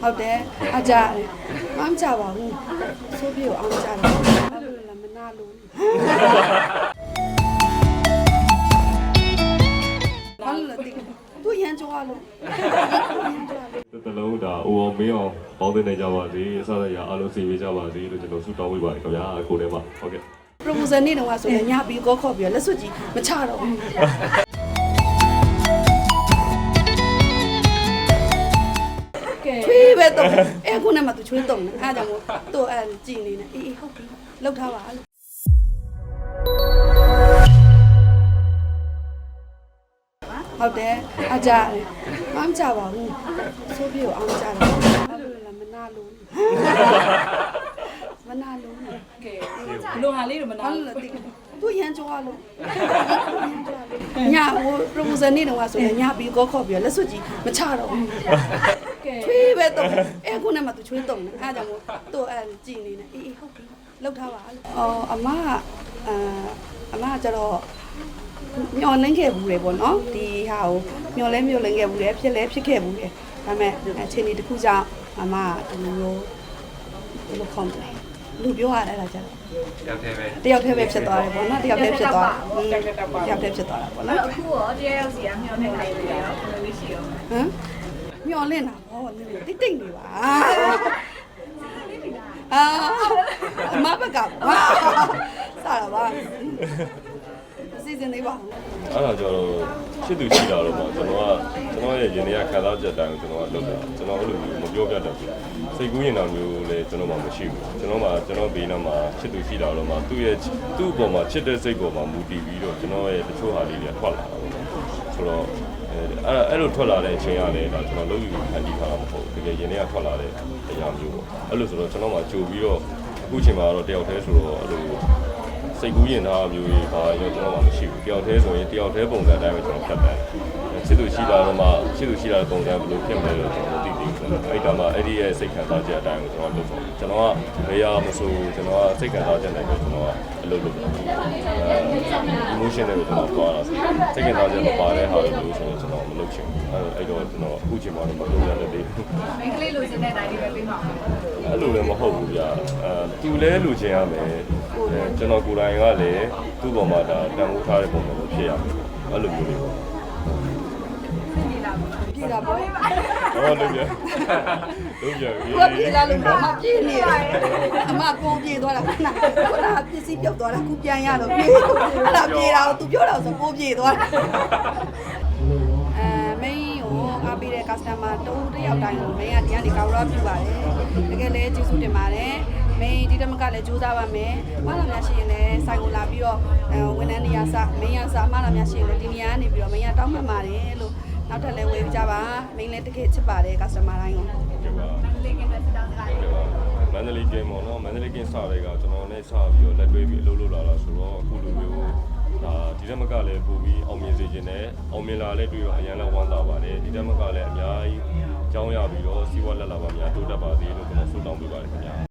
ဟုတ်တယ်အကြမမ်းကြပါဘူးဆိုပြီးအောင်ကြတယ်ဘာလို့လဲမနာလို့ဘာလို့လဲသူရန်ကြောလို့တလုံးဒါအိုအောင်မင်းအောင်ပေါင်းသိနေကြပါစေအစားအရာအားလုံးစီပေးကြပါစေလို့ကျွန်တော်ဆုတောင်းပေးပါတယ်ခင်ဗျာကိုယ်ထဲမှာဟုတ်ကဲ့ proposal နေ့တော့ဆိုရင်ညပြီးကောခေါ်ပြီးလက်စွပ်ကြီးမချတော့ဘူး ချွေးပဲတော့အဲခုနကမှသူချွေးတော့တယ်အားကြောင့်မို့သူ့အဲကြည်နေနေအေးအေးဟုတ်ပြီလောက်ထားပါလို့ဟုတ်တယ်အကြတယ်မမ်းကြပါဘူးဆိုပြီးတော့အောင်ကြတယ်ဘာလို့လဲမနာလို့မနာလို့ကဲဘလိုဟာလေးတော့မနာဘာလို့လဲတိသူရန်ကြွားလို့ညဟို promotion နေ့တုန်းကဆိုရင်ညပြီးကောခေါ်ပြီးတော့လက်စွပ်ကြီးမချတော့ဘူးကဲ ချွေးပဲတော့အဲခုနကမှသူချွေးတော့တယ်အားကြောင့်မို့သူ့အဲကြည်နေနေအေးအေးဟုတ်ပြီလောက်ထားပါလို့အော်အမကအာအမကကျတော့မျောလင်းခဲ့ဘူးလေပေါ့နော်ဒီဟာကိုမျောလဲမျောလင်းခဲ့ဘူးလေဖြစ်လဲဖြစ်ခဲ့ဘူးလေဒါပေမဲ့အခြေအနေတစ်ခုကြောင့်အမကဒီလိုမျိုးဘယ်လိုခေါ်မလဲလူပြောရတဲ့အဲ့ဒါကျတော့ရောက်တယ်ပဲတယောက်တည်းပဲဖြစ်သွားတယ်ပေါ့နော်တယောက်တည်းဖြစ်သွားတာတယောက်တည်းဖြစ်သွားတာပေါ့နော်အခုရောတရားရောက်စီကမျောနေလိုက်တယ်ရောဘယ်လိုလေးရှိရောဟမ်မျောလင့်တာ ဟောနည်းတိတ်တိတ်နေပါအာအမဘက်ကပါစတာပါအစီအစဉ်လေးပါအဲ့ဒါကြတော့ချစ်သူရှိတာတော့ပေါ့ကျွန်တော်ကကျွန်တော်ရဲ့ရင်ထဲကခံစားချက်တိုင်းကိုကျွန်တော်ကလုပ်တာကျွန်တော်အဲ့လိုမျိုးမပြောပြတတ်ဘူးစိတ်ကူးရင်တော်မျိုးလည်းကျွန်တော်မှမရှိဘူးကျွန်တော်မှကျွန်တော်ဘေးနားမှာချစ်သူရှိတာတော့မှသူ့ရဲ့သူ့အပေါ်မှာချစ်တဲ့စိတ်ပေါ်မှာမူတည်ပြီးတော့ကျွန်တော်ရဲ့တချို့ဟာလေးတွေထွက်လာတာပေါ့ဆိုတော့ အဲ့အဲ့လိုထွက်လာတဲ့အချိန်ကလည်းဒါကျွန်တော်လုပ်ယူဖန်တီးထားတာမဟုတ်ဘူးတကယ်ရင်ထဲကထွက်လာတဲ့အရာမျိုးပေါ့အဲ့လိုဆိုတော့ကျွန်တော်မှကြိုပြီးတော့အခုချိန်မှာတော့တယောက်တည်းဆိုတော့အဲ့လို စိတ်ကူးရင်သားမျိုးကြီးဘာရောကျွန်တော်မှမရှိဘူးတယောက်တည်းဆိုရင်တယောက်တည်းပုံစံအတိုင်းပဲကျွန်တော်ဖြတ်တယ်ချစ်သူရှိတာတော့မှချစ်သူရှိတာပုံစံဘယ်လိုဖြစ်မလဲလို့ကျွန်တော်မသိသေးဘူးအဲ့ဒါမှအဲ့ဒီရဲ့စိတ်ခံစားချက်အတိုင်းကိုကျွန်တော်လုပ်တော့ကျွန်တော်ကဘယ်ရမဆိုကျွန်တော်ကစိတ်ခံစားချက်တိုင်းပဲကျွန်တော်ကအလုပ်လုပ်တယ်အဲ emotion တွေကျွန်တော်ပါတာစိတ်ခံစားချက်မပါတဲ့ဟာတွေလို့ဆိုရင်ကျွန်တော်မလုပ်ချင်ဘူးအဲ့တော့ကျွန်တော်အခုချိန်မှာတော့မလုပ်ရတဲ့သေးဘူးမိန်းကလေးလိုချင်တဲ့တိုင်းလေးပဲပြီးမှာပါအဲ့လိုလည်းမဟုတ်ဘူးဗျာအဲသူလည်းလူချင်းရမယ်အဲ ကျွန်တော်ကိုယ်တိုင်ကလည်းသူ့ပေါ်မှာဒါတန်ဖိုးထားတဲ့ပုံစံမျိုးဖြစ်ရမယ်အဲ့လိုမျိုးလေးပေါ့ပြေတာပေါ့ဟောလို့ပြလုံးပြပြီကိုပြေလာလို့မပြေနေအမကိုပြေသွားတာခဏခဏပစ္စည်းပြုတ်သွားတာခုပြန်ရတော့ပြေအဲ့ဒါပြေတာကိုသူပြောတာဆိုကိုပြေသွားတာအဲမင်းကိုအားပေးတဲ့ customer တူတယောက်တိုင်းကိုမင်းကဒီကနေကောက်တော့ပြပါတယ်တကယ်လည်းကျေးဇူးတင်ပါတယ်မင်းဒီတမက လည်းကြိုးစားပါမယ်မလာများရှိရင်လည်းဆိုင်ကိုလာပြီးတော့ဝန်ထမ်းနေရာစမင်းရစမလာများရှိရင်လည်းဒီနေရာကနေပြီးတော့မင်းရတောင်းမှတ်ပါတယ်လို့နောက်ထပ်လည်းဝေကြပါမင်းလည်းတကယ်ချစ်ပါတယ် customer တိုင်းကိုလေးကင်းတဲ့စတောင်းစကားလေးမန္တလေးကင်းပေါ့နော်မန္တလေးကင်းစတွေကကျွန်တော်နဲ့စပြီးတော့လက်တွဲပြီးအလုပ်လုပ်လာတာဆိုတော့အခုလိုမျိုးဒါဒီတက်မကလည်းပို့ပြီးအောင်မြင်စေခြင်းနဲ့အောင်မြင်လာလည်းတွေ့တော့အရန်လည်းဝမ်းသာပါတယ်ဒီတက်မကလည်းအများကြီးကြောင်းရပြီးတော့စီးပွားလက်လာပါများတိုးတက်ပါသေးလို့ကျွန်တော်ဆုတောင်းပေးပါတယ်ခင်ဗျာ